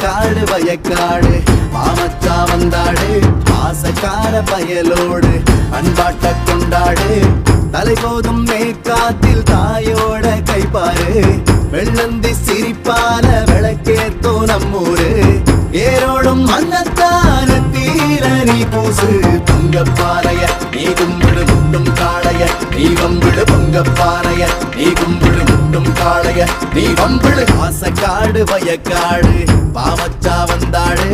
காடு வயக்காடு மாமச்சா வந்தாடு பாசக்கார பயலோடு அன்பாட்ட கொண்டாடு. தலை போதும் மேற்காத்தில் தாயோட கைப்பாரு வெள்ளந்தி சிரிப்பால விளக்கேத்தோ நம்மூரு. ஏரோடும் மன்னத்தான தீர நீ பூசு. பொங்கப்பாறைய நீ கும்பிடு முட்டும் காளைய நீ வம்பிடு பொங்கப்பாறைய நீ கும்பிடு முட்டும் காளைய நீ வம்பிழு. ஆசக்காடு வயக்காடு பாவச்சா வந்தாடு.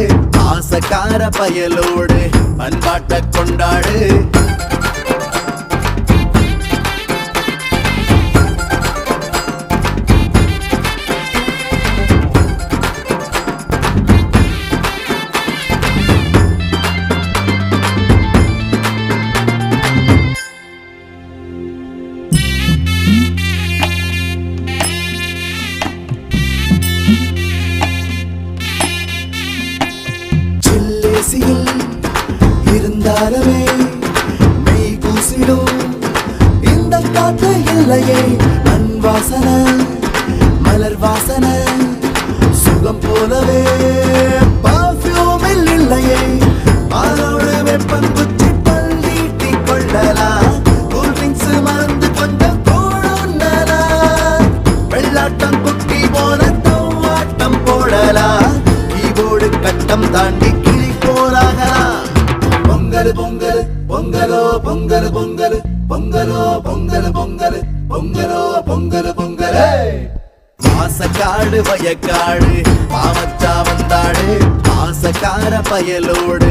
ஆசக்கார பயலோடு பண்பாட்ட கொண்டாடு. சில்லேசியில் இருந்தாலுமே மெய் பூசிடும். இந்த காற்று இல்லையே மண் வாசனை மலர் வாசனை சுகம் போலவே. பர்ஃபியூமில் இல்லையே பாலோடு வெப்பம் குச்சி பள்ளீட்டி கொள்ளலாம் கூல் ட்ரிங்க்ஸ் மறந்து கொஞ்சம் வெள்ளாட்டம் குட்டி போல தவ்வாட்டம் போடலாம் கீபோர்டு கட்டம் தாண்டி பொங்கல் பொங்கல் பொங்கலோ பொங்கல் பொங்கல் பொங்கலோ பொங்கல் பொங்கல் பொங்கலோ பொங்கல் பொங்கல். பாசக்காடு வயக்காடு பாவச்சா வந்தாடு பாசக்கார பயலோடு